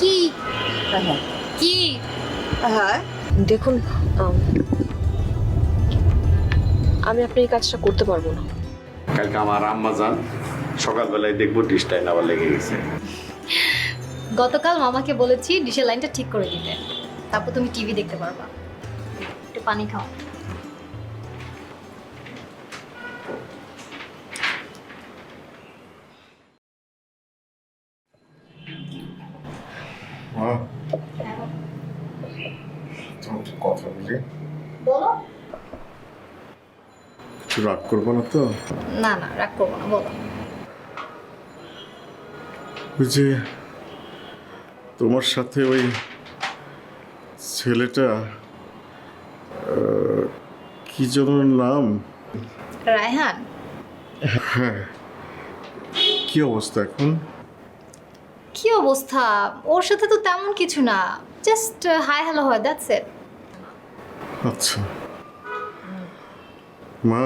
কি? কি? হ্যাঁ দেখুন আমি আপনার এই কাজটা করতে পারব না। কালকে আমার আম্মা সকালবেলায় দেখব ডিসটাইন আবার লেগে গেছে। গতকাল মামাকে বলেছি ডিশের লাইনটা ঠিক করে দিতে। তারপর তুমি টিভি দেখতে পারবা। একটু পানি খাও। করব না তো? না না রাগ করব না বলো। যে তোমার সাথে ওই ছেলেটা কি যেন নাম? রায়হান? হ্যাঁ। কি অবস্থা এখন? কি অবস্থা? ওর সাথে তো তেমন কিছু না। জাস্ট হাই হ্যালো হয় দ্যাটস ইট আচ্ছা। মা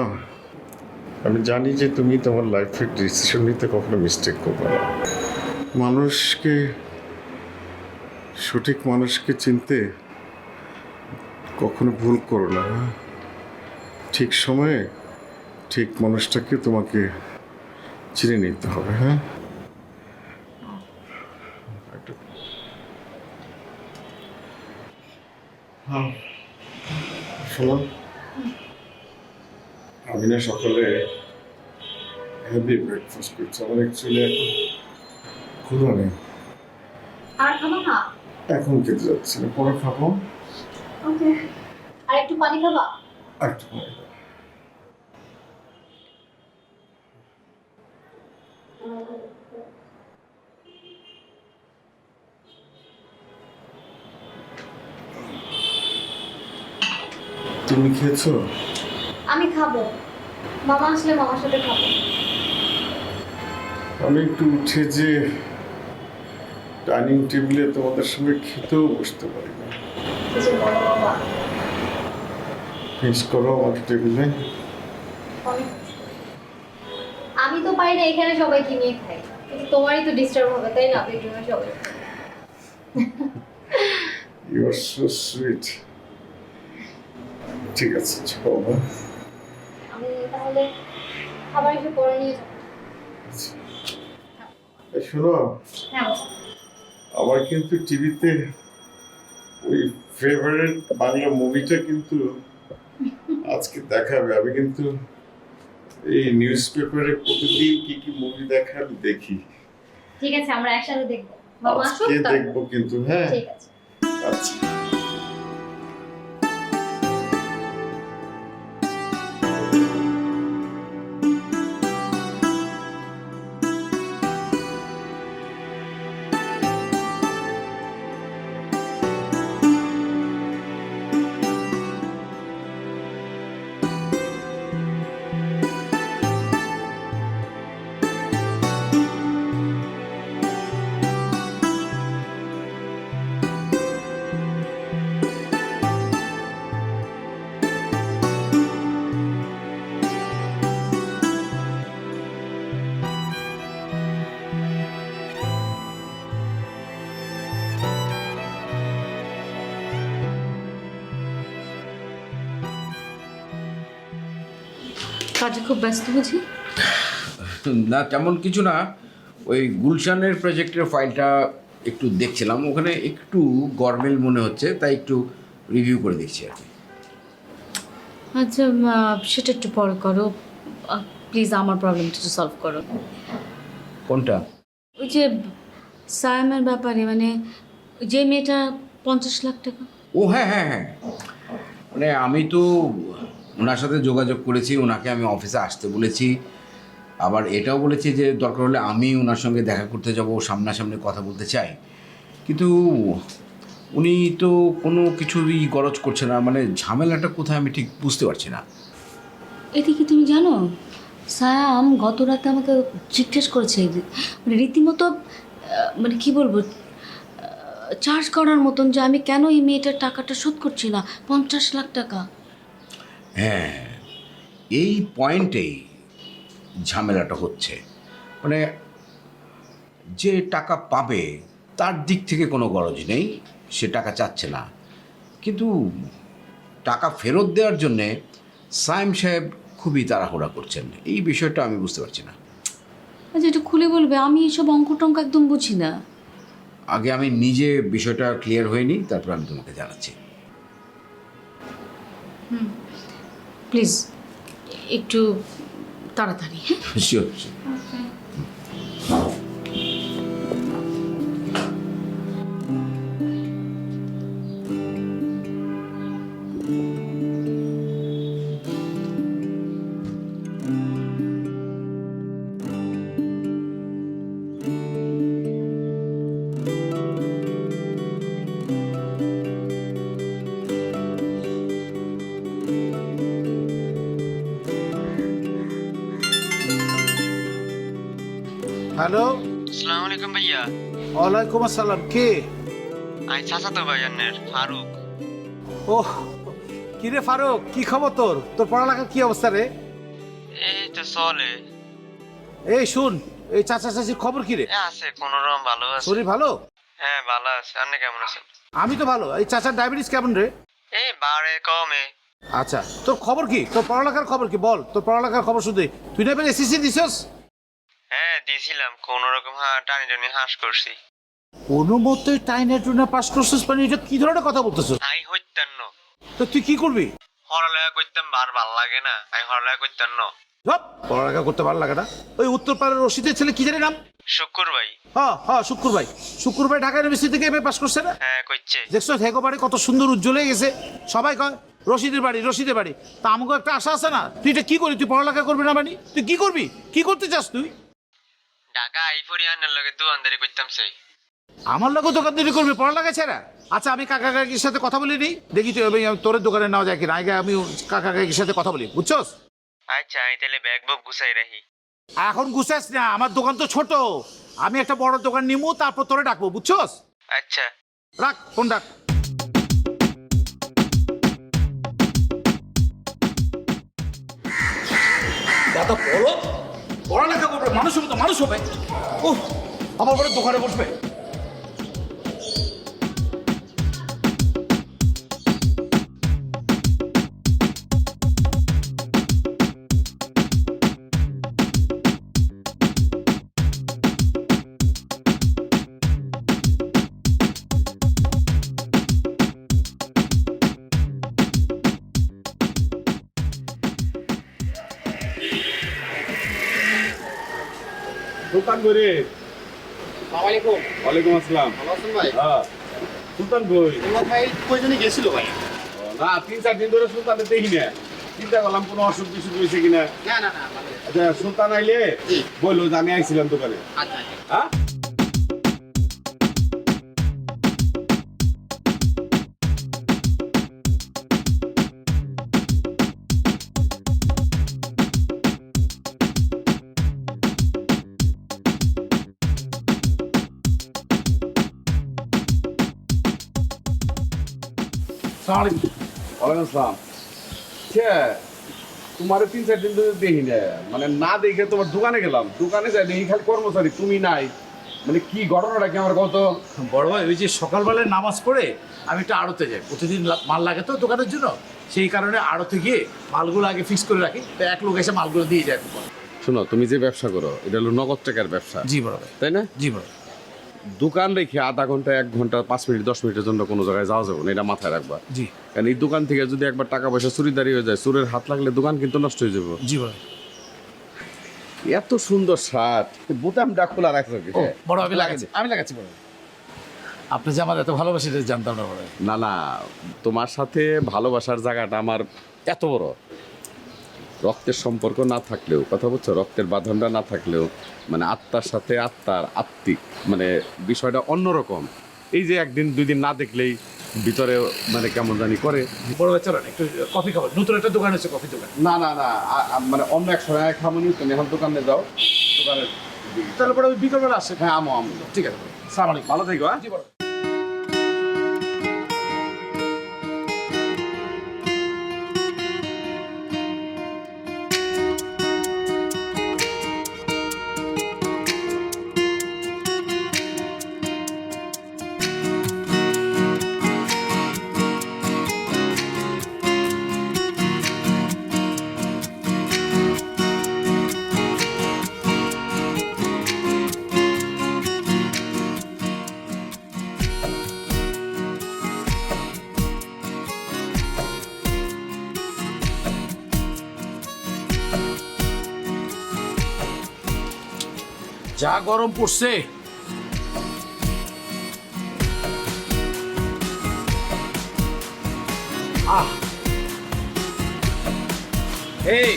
আমি জানি যে তুমি তোমার লাইফের ডিসিশন নিতে কখনো মিস্টেক করবে না। মানুষকে, সঠিক মানুষকে চিনতে কখনো ভুল করো না হ্যাঁ? ঠিক সময়ে ঠিক মানুষটাকে তোমাকে চিনে নিতে হবে হ্যাঁ? হ্যাঁ। শোনো আমি না সকালে হেভি ব্রেকফাস্ট করছি। আমার অ্যাকচুয়ালি এখন ক্ষুধা নেই। আর খাব না? এখন খেতে যাচ্ছি না। পরে খাব। ওকে। আর একটু পানি খাবা? আর একটু খাব। তুমি খেয়েছো? আমি খাব। মামা আসলে মামার সাথে খাব। আমি একটু উঠে যে ডাইনিং টেবিলে তোমাদের সঙ্গে খেতেও বসতে পারি না। মিস করো আমার টেবিলে। আমি তো পারি না এখানে সবাইকে নিয়ে খাই তোমারই তো ডিস্টার্ব হবে তাই না? বেডরুমে সবাই ইউ আর সো সুইট ঠিক আছে বাবা তাহলে খাবার এসে পরে নিয়ে যাব। শোনো। হ্যাঁ আমার কিন্তু টিভিতে ওই ফেভারিট বাংলা মুভিটা কিন্তু আজকে দেখাবে। আমি কিন্তু এই নিউজ পেপারে প্রতিদিন কি কি মুভি দেখা আমি দেখি। ঠিক আছে আমরা একসাথে দেখব। আজকে দেখব কিন্তু হ্যাঁ। ঠিক আছে। আচ্ছা। কাজে খুব ব্যস্ত বুঝি না তেমন কিছু না। ওই গুলশানের প্রজেক্টের ফাইলটা একটু দেখছিলাম। ওখানে একটু গরমেল মনে হচ্ছে তাই একটু রিভিউ করে দেখছি আর কি। আচ্ছা সেটা একটু পরে করো। প্লিজ আমার প্রবলেমটা একটু সলভ করো। কোনটা? ওই যে সায়ামের ব্যাপারে মানে যে মেয়েটা পঞ্চাশ লাখ টাকা। ও হ্যাঁ হ্যাঁ হ্যাঁ। মানে আমি তো ওনার সাথে যোগাযোগ করেছি, ওনাকে আমি অফিসে আসতে বলেছি। আবার এটাও বলেছি যে দরকার হলে আমি ওনার সঙ্গে দেখা করতে যাব সামনাসামনি কথা বলতে চাই কিন্তু উনি তো কোনো কিছুই গরজ করছে না মানে ঝামেলাটা কোথায় আমি ঠিক বুঝতে পারছি না। এটি কি তুমি জানো? সায়াম গত রাতে আমাকে জিজ্ঞেস করেছে মানে রীতিমতো মানে কি বলব চার্জ করার মতন যে আমি কেন এই মেয়েটার টাকাটা শোধ করছি না? পঞ্চাশ লাখ টাকা। হ্যাঁ এই পয়েন্টেই ঝামেলাটা হচ্ছে। মানে যে টাকা পাবে তার দিক থেকে কোনো গরজ নেই সে টাকা চাচ্ছে না। কিন্তু টাকা ফেরত দেওয়ার জন্যে সায়েম সাহেব খুবই তাড়াহুড়া করছেন। এই বিষয়টা আমি বুঝতে পারছি না। আচ্ছা একটু খুলে বলবে আমি এইসব অঙ্ক টঙ্ক একদম বুঝি না। আগে আমি নিজে বিষয়টা ক্লিয়ার হয়নি তারপর আমি তোমাকে জানাচ্ছি। প্লিজ একটু তাড়াতাড়ি হ্যাঁ? শিওর হ্যালো আসসালামু আলাইকুম ভাইয়া ওয়ালাইকুম আসসালাম কে আমি চাচাতো ভাইয়ানের ফারুক ওহ কি রে ফারুক কি খবর তোর তোর পড়ালেখার কি অবস্থা রে এই তো চলে এই শুন এই চাচা চাচির খবর কি রে আছে কোন রকম ভালো আছে শরীর ভালো হ্যাঁ ভালো আছে আপনি কেমন আছেন আমি তো ভালো এই চাচার ডায়াবেটিস কেমন রে এই বাড়ে কমে আচ্ছা তোর খবর কি তোর পড়ালেখার খবর কি বল তোর পড়ালেখার খবর শুধু তুই না এসএসসি দিছস হ্যাঁ দিয়েছিলাম কোন রকম হ্যাঁ টানি টানি হাঁস করছি। কোনো মতে টাইনে টুনে পাস করছিস মানে এটা কি ধরনের কথা বলতেছ? আই হইতেন ন তো তুই কি করবি? হরলেখা করতাম বার ভালো লাগে না। আমি হরলেখা করতাম ন ধপ, পড়ালেখা করতে ভালো লাগে না। ওই উত্তর পাড়ার রশিদের ছেলে কি জানি নাম? শুক্র ভাই। হ্যাঁ হ্যাঁ শুক্র ভাই। শুক্র ভাই ঢাকা ইউনিভার্সিটি থেকে এমএ পাস করছে না? হ্যাঁ করছে। দেখছ হেগো বাড়ি কত সুন্দর উজ্জ্বল হয়ে গেছে। সবাই কয় রশিদের বাড়ি রশিদের বাড়ি। তা আমাকে একটা আশা আছে না? তুই এটা কি করবি তুই পড়ালেখা করবি না মানে তুই কি করবি? কি করতে চাস তুই? ঢাকা আইফরি আনার লগে দোকানদারি করতাম সেই। আমার লোক দোকানদারি করবি পড়ালেখা ছেড়া। আচ্ছা আমি কাকা কাকির সাথে কথা বলি নিই দেখি তুই আমি তোর দোকানে নেওয়া যায় কিনা। আগে আমি কাকা কাকির সাথে কথা বলি বুঝছস? আচ্ছা আমি তাহলে ব্যাগ বুক গুছাই রাখি। এখন গুছাস না আমার দোকান তো ছোট। আমি একটা বড় দোকান নিমু তারপর তোরে ডাকবো বুঝছস? আচ্ছা। রাখ ফোন রাখ। দাদা বলো পড়ালেখা করবে মানুষ হবে তো মানুষ হবে। ও আমার বলে দোকানে বসবে। করে। ওয়ালাইকুম আসসালাম। হ্যাঁ। সুলতান কই? ও, না তিন চার দিন ধরে সুলতানের দেখি না। চিন্তা করলাম কোনো অসুখ বিসুখ হয়েছে কিনা। আচ্ছা সুলতান আইলে বলল যে আমি আইছিলাম দোকানে। হ্যাঁ? ওয়ালাইকুম আসসালাম। তোমার তিন চার দিন ধরে দেখি না। মানে না দেখে তোমার দোকানে গেলাম। দোকানে যাই দেখি খালি কর্মচারী তুমি নাই। মানে কি ঘটনাটা কি আমার কত? বড় ভাই ওই যে সকালবেলায় নামাজ পড়ে আমি একটু আড়তে যাই। প্রতিদিন মাল লাগে তো দোকানের জন্য। সেই কারণে আড়তে গিয়ে মালগুলো আগে ফিক্স করে রাখি। তো এক লোক এসে মালগুলো দিয়ে যায়। শোনো তুমি যে ব্যবসা করো এটা হলো নগদ টাকার ব্যবসা। জি বড় ভাই। তাই না? জি বড়। দোকান রেখে আধা ঘণ্টা এক ঘণ্টা পাঁচ মিনিট দশ মিনিটের জন্য কোনো জায়গায় যাওয়া যাবে না এটা মাথায় রাখবা। জি। কারণ এই দোকান থেকে যদি একবার টাকা পয়সা চুরিদারি হয়ে যায় চোরের হাত লাগলে দোকান কিন্তু নষ্ট হয়ে যাবে। জি ভাই। এত সুন্দর শার্ট বোতামটা খোলা রাখছো কি। ও বড় আমি লাগাচ্ছি। আমি লাগাচ্ছি বড় আপনি যে আমার এত ভালোবাসি এটা জানতাম না বড় ভাই। না না তোমার সাথে ভালোবাসার জায়গাটা আমার এত বড়। রক্তের সম্পর্ক না থাকলেও কথা বলছো রক্তের বাঁধনটা না থাকলেও মানে আত্মার সাথে আত্মার আত্মিক মানে বিষয়টা অন্যরকম। এই যে একদিন দুই দিন না দেখলেই ভিতরে মানে কেমন জানি করে। বড় চলেন একটু কফি খাবার নতুন একটা দোকান হচ্ছে কফি দোকান। না না না মানে অন্য এক সময় খামনি তুমি এখন দোকানে যাও দোকানে তাহলে ভাই বিকালবেলা আসছে হ্যাঁ আমো আমো। ঠিক আছে। সালাম আলাইকুম ভালো থেকো হ্যাঁ। যা গরম পড়ছে। আহ। এই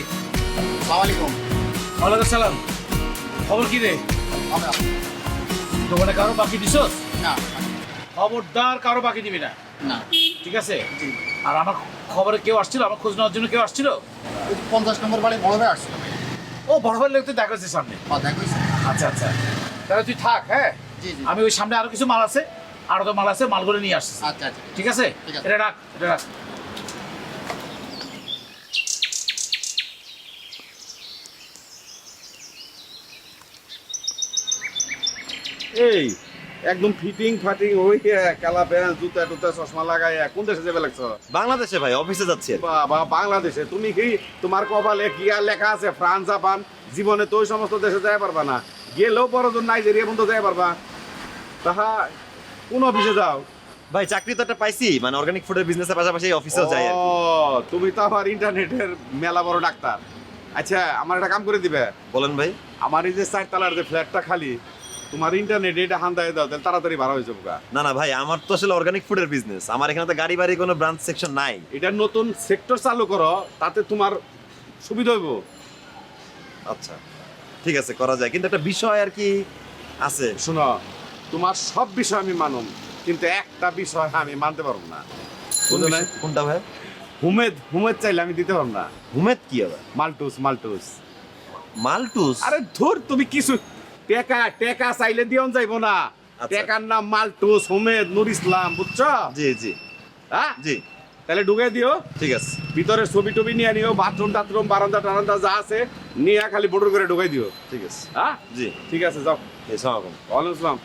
সালামালাইকুম ওয়ালাইকুম সালাম। খবর কি রে? দোকানে কারও বাকি দিছ? না। খবরদার কারও বাকি দিবি না? না। ঠিক আছে? আর আমার খবরে কেউ আসছিল? আমার খোঁজ নেওয়ার জন্য কেউ আসছিল? পঞ্চাশ নম্বর বাড়ি বড় ভাই আসছিল। ও বড় ভাই লোক তো দেখা সামনে। দেখা আচ্ছা আচ্ছা। তাহলে তুই থাক হ্যাঁ? জি জি। আমি ওই সামনে আরও কিছু মাল আছে আরও তো মাল আছে মালগুলো নিয়ে আসছি। আচ্ছা আচ্ছা। ঠিক আছে? ঠিক আছে। এটা রাখ এটা রাখ। এই একদম ফিটিং ফাটিং ওই কালা প্যান্ট জুতা টুতা চশমা লাগাই কোন দেশে যাবে লাগছো? বাংলাদেশে ভাই অফিসে যাচ্ছি বাবা বাংলাদেশে। তুমি কি তোমার কপালে কি আর লেখা আছে? France Japan? জীবনে তো ওই সমস্ত দেশে যাই পারবা না। গেলেও পরজন নাইজেরিয়া পর্যন্ত যাই পারবা। তাহা কোন অফিসে যাও? ভাই চাকরি তো একটা পাইছি মানে অর্গানিক ফুডের বিজনেসের পাশাপাশি অফিসেও যাই ও তুমি তো আমার ইন্টারনেটের মেলা বড় ডাক্তার। আচ্ছা আমার একটা কাম করে দিবে। বলেন ভাই। আমার এই যে চারতলার যে ফ্ল্যাটটা খালি তোমার ইন্টারনেট এটা হান্দায় দাও তাহলে তাড়াতাড়ি ভাড়া হয়ে যাব। না না ভাই আমার তো আসলে অর্গানিক ফুডের বিজনেস আমার এখানে তো গাড়ি বাড়ি কোনো ব্রাঞ্চ সেকশন নাই। এটা নতুন সেক্টর চালু করো তাতে তোমার সুবিধা হইব। আচ্ছা ঠিক আছে করা যায়। কিন্তু একটা বিষয় আর কি আছে। শোনো তোমার সব বিষয় আমি মানুম কিন্তু একটা বিষয় আমি মানতে পারব না। কোন বুঝো না? কোনটা ভাই? হুমেদ হুমেদ চাইলে আমি দিতে পারব না। হুমেদ কি আবার? মালটুস মালটুস। মালটুস? আরে ধর তুমি কিছু টেকা টেকা চাইলে দিয়ন যাইব না। আচ্ছা। টেকার নাম মালটুস সোমেদ নুর ইসলাম বুঝছ? জি জি। হ্যাঁ? জি। তাহলে ঢুকে দিও। ঠিক আছে। ভিতরে ছবি টবি নিয়ে নিও বাথরুম টাথরুম বারান্দা টারান্দা যা আছে নিয়ে খালি বোর্ডর করে ঢুকাই দিও। ঠিক আছে। হ্যাঁ? জি। ঠিক আছে যাও। সালামালাইকুম ওয়ালাইকুম আসসালাম।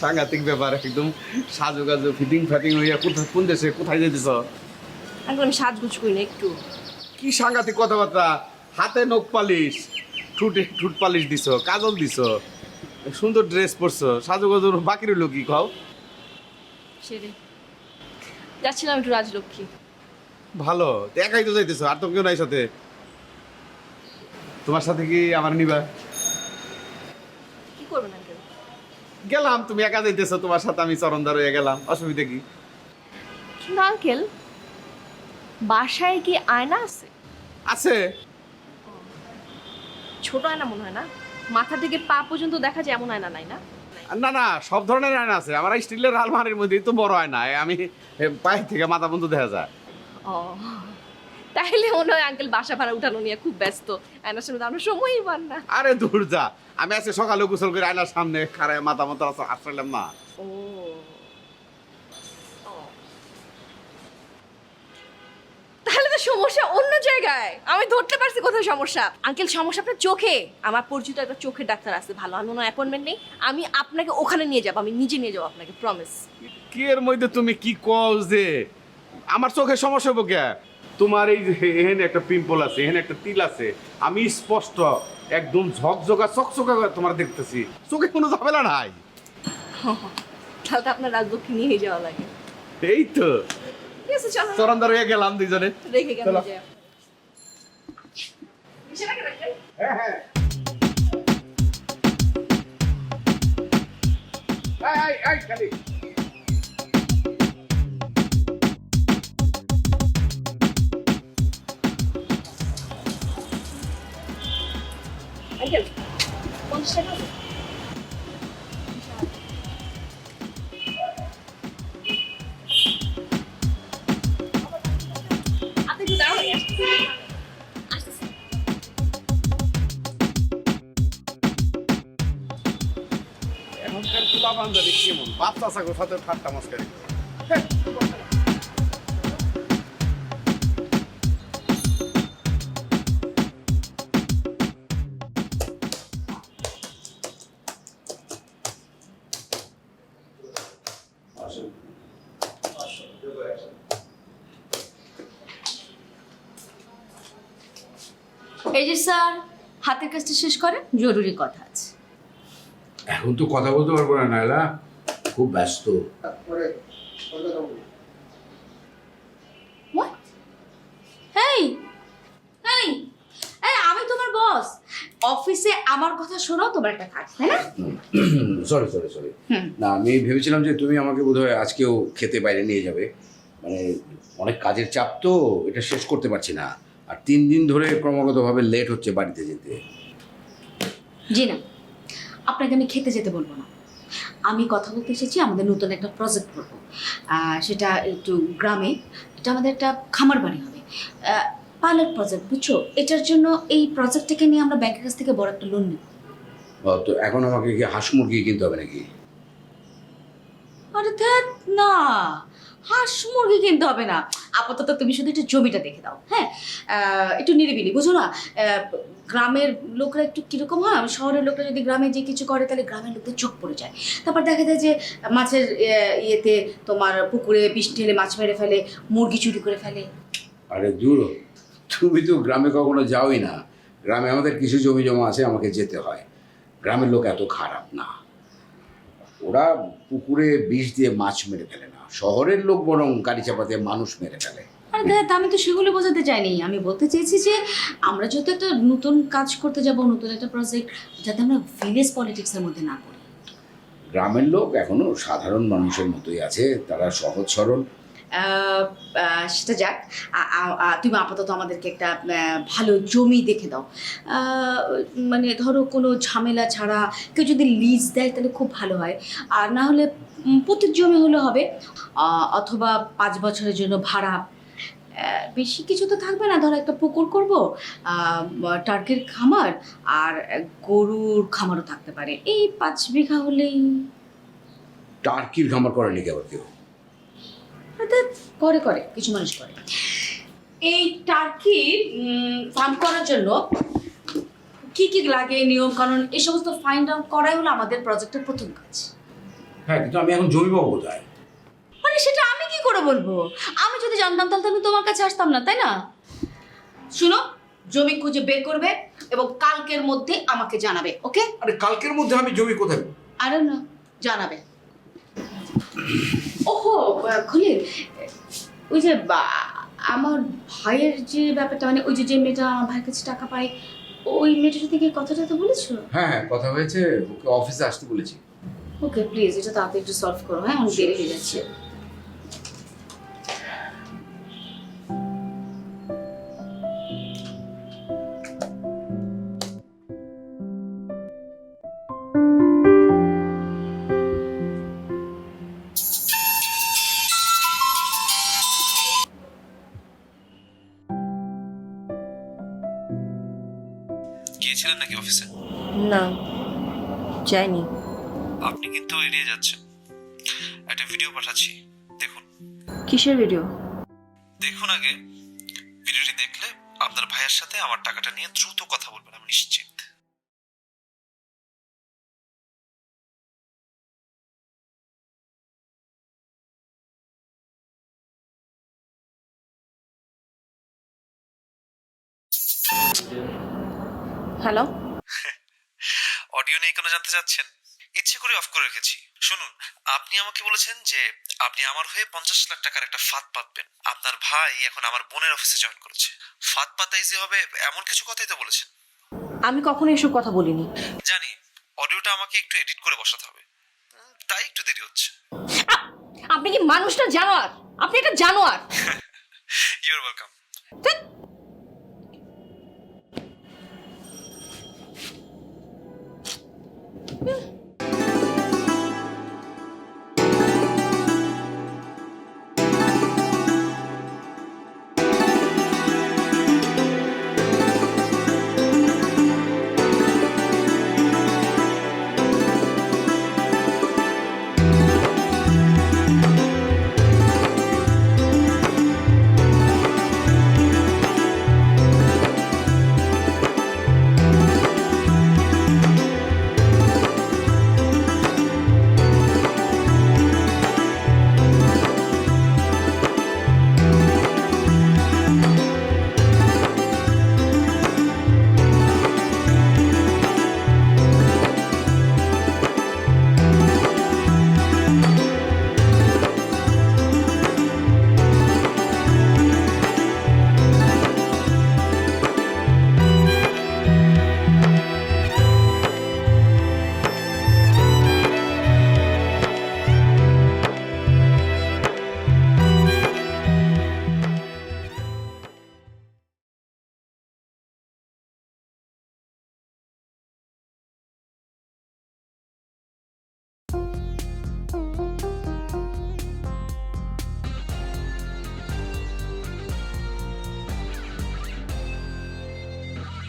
সাংঘাতিক ব্যাপার একদম সাজু গাজু ফিটিং ফাটিং হইয়া কোথায় কোন দেশে কোথায় যেতেছ আমি সাজগুজ করি না একটু। কি সাংঘাতিক কথাবার্তা? হাতে নখ পালিশ ঠুটে ঠুট পালিশ দিছ কাজল দিছ সুন্দর ড্রেস পরছো সাজু গাজুর বাকি রইল কি খাও সেরে যাচ্ছিলাম একটু রাজলক্ষ্মী। ভালো একাই তো যাইতেছো আর তো কেউ নাই সাথে। তোমার সাথে কি আমার নিবা কি করবেন আঙ্কেল গেলাম তুমি একা যাইতেছো তোমার সাথে আমি চরণদার হয়ে গেলাম। অসুবিধা কি? কিন্তু আঙ্কেল বাসায় কি আয়না আছে? আছে। ছোট আয়না মনে হয় না? মাথা থেকে পা পর্যন্ত দেখা যায় এমন আয়না নাই না? না না সব ধরনের আয়না আছে। আমার স্টিলের আলমারির মধ্যেই তো বড় আয়না। আমি এ, পায়ের থেকে মাথা পর্যন্ত দেখা যায়। ও তাহলে মনে হয় আঙ্কেল বাসা ভাড়া উঠানো নিয়ে খুব ব্যস্ত। আয়নার সামনে দাঁড়ানোর সময়ই পান না। আরে দূর যা। আমি আজকে সকালে গোসল করে আয়নার সামনে খারায় মাথা মতো আসলাম না। ও। তাহলে তো সমস্যা অন্য জায়গায়। আমি ধরতে পারছি কোথায় সমস্যা। আঙ্কেল সমস্যা আপনার চোখে? আমার পরিচিত একটা চোখের ডাক্তার আছে ভালো। আমি ওনার অ্যাপয়েন্টমেন্ট নেই। আমি আপনাকে ওখানে নিয়ে যাব। আমি নিজে নিয়ে যাব আপনাকে প্রমিস কি এর মধ্যে তুমি কি কও যে? আমার চোখের সমস্যা হব কে? তোমার এই যে এখানে একটা পিম্পল আছে এখানে একটা তিল আছে আমি স্পষ্ট একদম ঝকঝকা চকচকা তোমার দেখতেছি। চোখে কোনো ঝামেলা নাই। তাহলে তো আপনার রাজলক্ষ্মী নিয়ে যাওয়া লাগে। এই তো। চরণদার হয়ে গেলাম দুইজনে। রেখে হ্যাঁ হ্যাঁ। এই, এই, এই, খালি। আঙ্কেল পঞ্চাশ টাকা। এখনকার কেমন? বাচ্চা ছাগল সাথে ঠাট্টা মস্কারি হাতের কাজটা শেষ করেন জরুরি কথা আছে। এখন তো কথা বলতে পারব না নাইলা খুব ব্যস্ত। এই এই আমি তোমার বস অফিসে আমার কথা শোনো তোমার একটা কাজ তাই না? সরি সরি সরি না আমি ভেবেছিলাম যে তুমি আমাকে বোধহয় আজকেও খেতে বাইরে নিয়ে যাবে। মানে অনেক কাজের চাপ তো এটা শেষ করতে পারছি না। আর তিন দিন ধরে ক্রমাগতভাবে লেট হচ্ছে বাড়িতে যেতে। জি না আপনাকে আমি খেতে যেতে বলব না। আমি কথা বলতে এসেছি আমাদের নতুন একটা প্রজেক্ট করব। সেটা একটু গ্রামে এটা আমাদের একটা খামার বাড়ি হবে। পাইলট প্রজেক্ট বুঝছ? এটার জন্য এই প্রজেক্টটাকে নিয়ে আমরা ব্যাংকের কাছ থেকে বড় একটা লোন নেব। তো এখন আমাকে কি হাঁস মুরগি কিনতে হবে নাকি? আরে ধ্যাত না হাঁস মুরগি কিনতে হবে না। আপাতত তুমি শুধু একটু জমিটা দেখে দাও হ্যাঁ? একটু নিরিবিলি, বুঝো না? গ্রামের লোকরা একটু কীরকম হয়? শহরের লোকরা যদি গ্রামে যে কিছু করে, তাহলে গ্রামের লোকদের চোখ পড়ে যায়। তারপর দেখা যায় যে মাছের ইয়েতে তোমার পুকুরে বৃষ্টি হলে মাছ মেরে ফেলে, মুরগি চুরি করে ফেলে। আরে দূর, তুমি তো গ্রামে কখনো যাওই না। গ্রামে আমাদের কিছু জমি জমা আছে, আমাকে যেতে হয়। গ্রামের লোক এত খারাপ না। ওরা পুকুরে বিষ দিয়ে মাছ মেরে ফেলে না। শহরের লোক বরং গাড়ি চাপাতে মানুষ মেরে ফেলে। আমি তো সেগুলো বোঝাতে চাইনি। আমি বলতে চেয়েছি যে আমরা যেহেতু একটা নতুন কাজ করতে যাব নতুন একটা প্রজেক্ট যাতে আমরা ভিলেজ পলিটিক্সের মধ্যে না পড়ি। গ্রামের লোক এখনও সাধারণ মানুষের মতোই আছে। তারা সহজ সরল। সেটা যাক। তুমি আপাতত আমাদেরকে একটা ভালো জমি দেখে দাও। মানে ধরো কোনো ঝামেলা ছাড়া কেউ যদি লিজ দেয় তাহলে খুব ভালো হয়। আর না হলে প্রত্যেক জমি হলে হবে। অথবা পাঁচ বছরের জন্য ভাড়া। বেশি কিছু তো থাকবে না। ধরো একটা পুকুর করব টার্কির খামার আর গরুর খামারও থাকতে পারে। এই পাঁচ বিঘা হলেই টার্কির খামার করে নাকি আবার কেউ? অর্থাৎ করে করে কিছু মানুষ করে। এই টার্কি ফার্ম করার জন্য কি কি লাগে নিয়ম কারণ এই সমস্ত ফাইন্ড আউট করাই হলো আমাদের প্রজেক্টের প্রথম কাজ। হ্যাঁ কিন্তু আমি এখন জমি পাবো কোথায়? মানে সেটা আমি কি করে বলব? আমি যদি জানতাম তাহলে তো আমি তোমার কাছে আসতাম না তাই না? শুনো জমি খুঁজে বের করবে এবং কালকের মধ্যে আমাকে জানাবে ওকে? আরে কালকের মধ্যে আমি জমি কোথায়? আরে না জানাবে। ওহো খলিল ওই যে আমার ভাইয়ের যে ব্যাপারটা মানে ওই যে যে মেয়েটা আমার ভাইয়ের কাছে টাকা পায় ওই মেয়েটার সাথে গিয়ে কথাটা তো বলেছ? হ্যাঁ হ্যাঁ কথা হয়েছে ওকে অফিসে আসতে বলেছি। ওকে প্লিজ এটা তাড়াতাড়ি একটু সলভ করো হ্যাঁ অনেক দেরি হয়ে যাচ্ছে। গিয়েছিলেন নাকি অফিসে? না যাইনি। আপনি কিন্তু এড়িয়ে যাচ্ছেন। একটা ভিডিও পাঠাচ্ছি দেখুন। কিসের ভিডিও দেখুন আগে ভিডিওটি দেখলে আপনার ভাইয়ের সাথে আমার টাকাটা নিয়ে দ্রুত কথা বলবেন আমি নিশ্চিত। হ্যালো অডিও নেই কেন জানতে চাচ্ছেন? ইচ্ছে করে অফ করে রেখেছি। শুনুন আপনি আমাকে বলেছেন যে আপনি আমার হয়ে পঞ্চাশ লাখ টাকার একটা ফাঁদ পাতবেন। আপনার ভাই এখন আমার বোনের অফিসে জয়েন করেছে। ফাঁদ পাতা ইজি হবে এমন কিছু কথাই তো বলেছেন। আমি কখনো এসব কথা বলিনি। জানি অডিওটা আমাকে একটু এডিট করে বসাতে হবে। তাই একটু দেরি হচ্ছে। আপনি কি মানুষটা জানোয়ার? আপনি একটা জানোয়ার। Your welcome